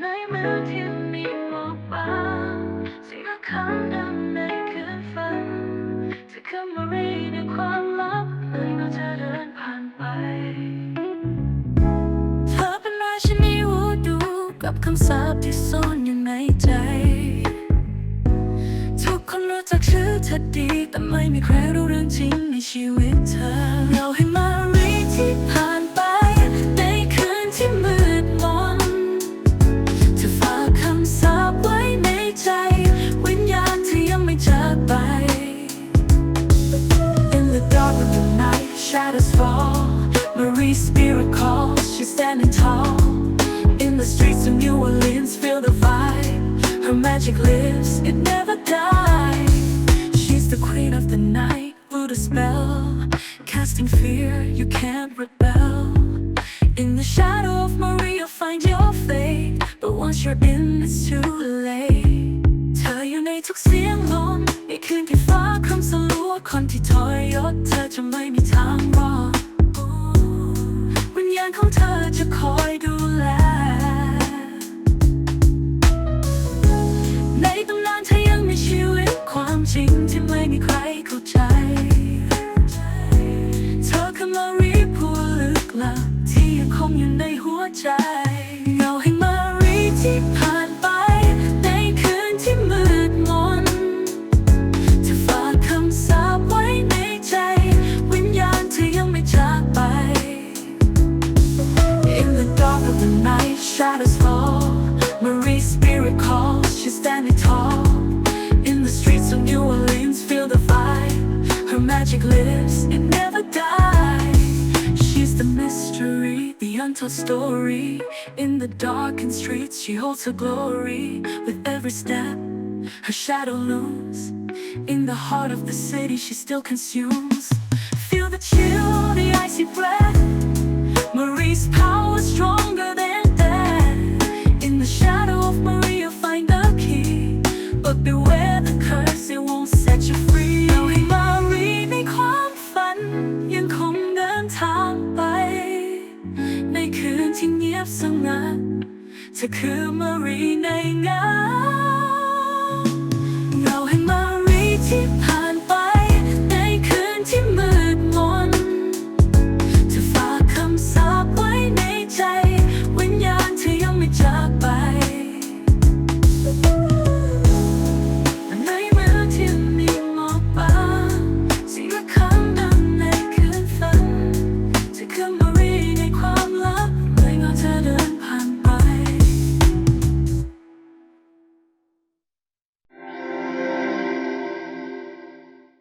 ในมือที่มีหมอกบางเสียงคำดังในคืนฝันจะคืนมารีในความลับเลยก็จะเดินผ่านไป เธอเป็นราชินีวูดูกับคำสาปที่ซ่อนอยู่ในใจ ทุกคนรู้จักชื่อเธอดี แต่ไม่มีใครรู้เรื่องจริงในชีวิต shadows fall. Marie's spirit calls, she's standing tall. In the streets of New Orleans, feel the vibe. Her magic lives, it never dies. She's the queen of the night, voodoo spell. Casting fear, you can't rebel. In the shadow of Marie, you'll find your fate. But once you're in, it's too late. เธออยู่ในทุกเสียงลมในคืนที่ฟ้าคำสลัวคนที่ทรยศเธอจะไม่มีทางรอดวิญญาณ ของเธอจะคอยดูแล ในตำนานเธอยังมีชีวิตความจริงที่ไม่มีใครเข้าใจ เธอคือมารีผู้ลึกลับที่ยังคงอยู่ในหัวใจเงาแห่ lives, never dies. She's the mystery, the untold story. In the darkened streets, she holds her glory. With every step, her shadow looms. In the heart of the city, she still consumes. Feel the chill, the icy breath. Marie's power stronger คืนที่เงียบสงัดเธอคือมารีใน